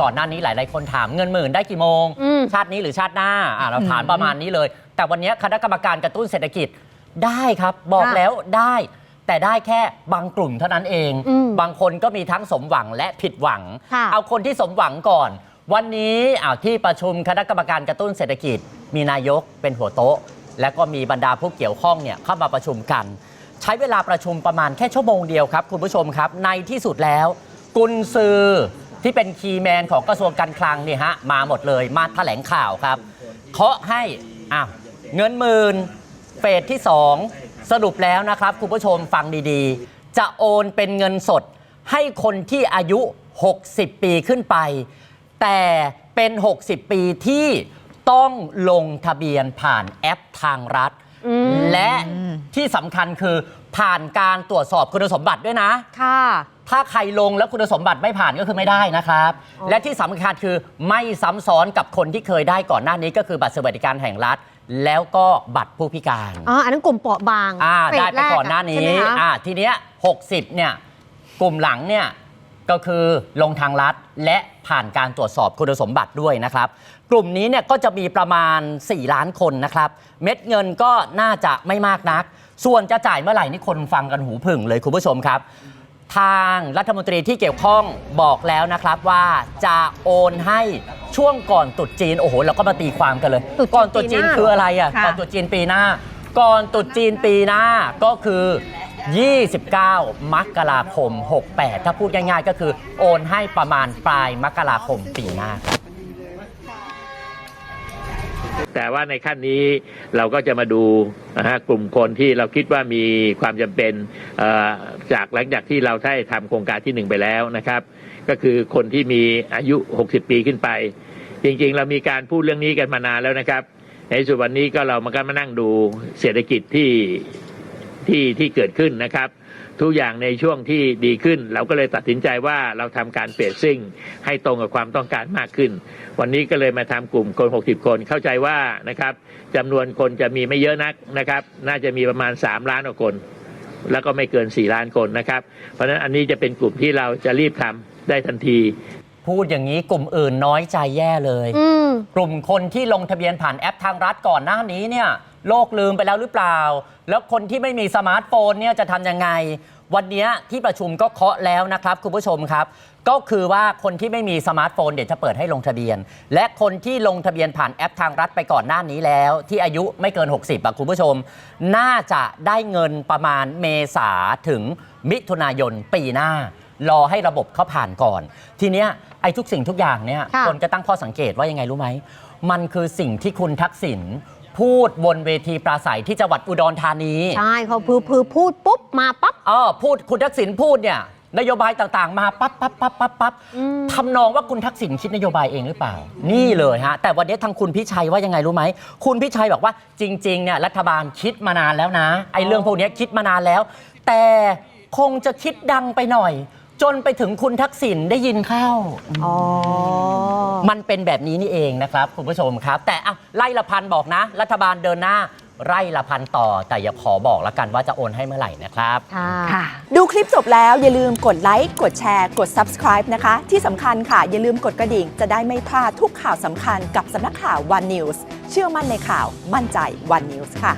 ก่อนหน้านี้หลาย ๆ คนถามเงินหมื่นได้กี่โมง อืม ชาตินี้หรือชาติหน้าอะเราถามประมาณนี้เลย แต่วันนี้คณะกรรมการกระตุ้นเศรษฐกิจได้ครับ บอกค่ะแล้วได้ แต่ได้แค่บางกลุ่มเท่านั้นเอง อืมบางคนก็มีทั้งสมหวังและผิดหวัง ค่ะเอาคนที่สมหวังก่อน วันนี้อ่าวที่ประชุมคณะกรรมการกระตุ้นเศรษฐกิจ มีนายกเป็นหัวโต๊ะ และก็มีบรรดาผู้เกี่ยวข้องเนี่ยเข้ามาประชุมกัน ใช้เวลาประชุมประมาณแค่ชั่วโมงเดียวครับ คุณผู้ชมครับในที่สุดแล้ว กุนซือ ที่เป็นคีย์แมนของกระทรวงการคลังเนี่ยฮะมาหมดเลยมาแถลงข่าวครับเคาะให้อะเงินหมื่นเฟสที่ 2 สรุปแล้วนะครับ คุณผู้ชมฟังดีๆ จะโอนเป็นเงินสดให้คนที่อายุ 60 ปีขึ้นไป แต่เป็น 60 ปีที่ต้องลงทะเบียนผ่านแอปทางรัฐ อืมและที่สำคัญคือผ่านการตรวจสอบคุณสมบัติด้วยนะ ค่ะ ถ้าใครลงแล้วคุณสมบัติไม่ผ่านก็คือไม่ได้นะครับ อ๋อ และที่สำคัญคือไม่ซ้ำซ้อนกับคนที่เคยได้ก่อนหน้านี้ก็คือบัตรสวัสดิการแห่งรัฐ แล้วก็บัตรผู้พิการ อ๋ออันนั้นกลุ่มเปราะบางอ่าเฟสได้ไปก่อนหน้าแรกะนี้ใช่ไหมคะ อ่าทีเนี้ย60เนี่ยกลุ่มหลังเนี่ย ก็คือลงทางรัฐและผ่านการตรวจสอบคุณสมบัติด้วยนะครับ กลุ่มนี้เนี่ยก็จะมีประมาณ 4 ล้านคนนะครับ เม็ดเงินก็น่าจะไม่มากนัก ส่วนจะจ่ายเมื่อไหร่นี่คนฟังกันหูผึ่งเลยคุณผู้ชมครับ ทางรัฐมนตรีที่เกี่ยวข้องบอกแล้วนะครับว่าจะโอนให้ช่วงก่อนตรุษจีนโอ้โหเราก็มาตีความกันเลย ตรุษจีนก่อนตรุษจีนปีหน้าคืออะไรอะค่ะ ก่อนตรุษจีนปีหน้า ก่อนตรุษจีนปีหน้าก็คือ 29 มกราคม 68 ถ้าพูดง่ายๆ ก็คือโอนให้ประมาณปลายมกราคมปีหน้าครับแต่ว่าในขั้นนี้เราก็จะมาดูนะฮะกลุ่มคนที่เราคิดว่ามีความจำเป็นจากหลังจากที่เราได้ทำโครงการที่หนึ่งไปแล้วนะครับ ก็คือคนที่มีอายุ 60 ปีขึ้นไป จริงๆ เรามีการพูดเรื่องนี้กันมานานแล้วนะครับ ในส่วนวันนี้ก็เรามาก็มานั่งดูเศรษฐกิจที่ ที่ที่เกิดขึ้นนะครับ ทุกอย่างในช่วงที่ดีขึ้น เราก็เลยตัดสินใจว่าเราทำการเปลี่ยนซิ่งให้ตรงกับความต้องการมากขึ้น วันนี้ก็เลยมาทำกลุ่มคน 60 คนเข้าใจว่านะครับจำนวนคนจะมีไม่เยอะนักนะครับ น่าจะมีประมาณ 3 ล้านกว่าคน แล้วก็ไม่เกิน 4 ล้านคนนะครับ เพราะฉะนั้นอันนี้จะเป็นกลุ่มที่เราจะรีบทำได้ทันทีพูดอย่างนี้กลุ่มอื่นน้อยใจแย่เลยอืมกลุ่มคนที่ลงทะเบียนผ่านแอปทางรัฐก่อนหน้านี้เนี่ย โลกลืมไปแล้วหรือเปล่า แล้วคนที่ไม่มีสมาร์ทโฟนเนี่ยจะทำยังไง วันเนี้ยที่ประชุมก็เคาะแล้วนะครับคุณผู้ชมครับ ก็คือว่าคนที่ไม่มีสมาร์ทโฟนเดี๋ยวจะเปิดให้ลงทะเบียน และคนที่ลงทะเบียนผ่านแอปทางรัฐไปก่อนหน้านี้แล้ว ที่อายุไม่เกิน 60อะคุณผู้ชม น่าจะได้เงินประมาณเมษาถึงมิถุนายนปีหน้ารอให้ระบบเขาผ่านก่อน ทีเนี้ยไอ้ทุกสิ่งทุกอย่างเนี่ยค่ะ คนก็ตั้งข้อสังเกตว่ายังไงรู้ไหม มันคือสิ่งที่คุณทักษิณ พูดบนเวทีปราศัยที่จังหวัดอุดรธานีใช่เขาพือพือพูดปุ๊บมาปั๊บ เออพูดคุณทักษิณพูดเนี่ย นโยบายต่างๆ มาปั๊บปั๊บปั๊บปั๊บปั๊บอืม ทำนองว่าคุณทักษิณคิดนโยบายเองหรือเปล่า นี่เลยฮะ แต่วันนี้ทางคุณพิชัยว่ายังไงรู้ไหม คุณพิชัยบอกว่าจริงๆเนี่ยรัฐบาลคิดมานานแล้วนะ ไอ้เรื่องพวกนี้คิดมานานแล้ว แต่คงจะคิดดังไปหน่อย จนไปถึงคุณทักษิณได้ยินเข้า อ๋อ มันเป็นแบบนี้นี่เองนะครับคุณผู้ชมครับ แต่อะไล่ละพันบอกนะ รัฐบาลเดินหน้าไร่ละพันต่อ แต่อย่าขอบอกละกันว่าจะโอนให้เมื่อไหร่นะครับค่ะค่ะ ดูคลิปจบแล้วอย่าลืมกดไลค์ กดแชร์ กด subscribe นะคะ ที่สำคัญค่ะ อย่าลืมกดกระดิ่ง จะได้ไม่พลาดทุกข่าวสำคัญกับสำนักข่าว One News เชื่อมั่นในข่าวมั่นใจ One News ค่ะ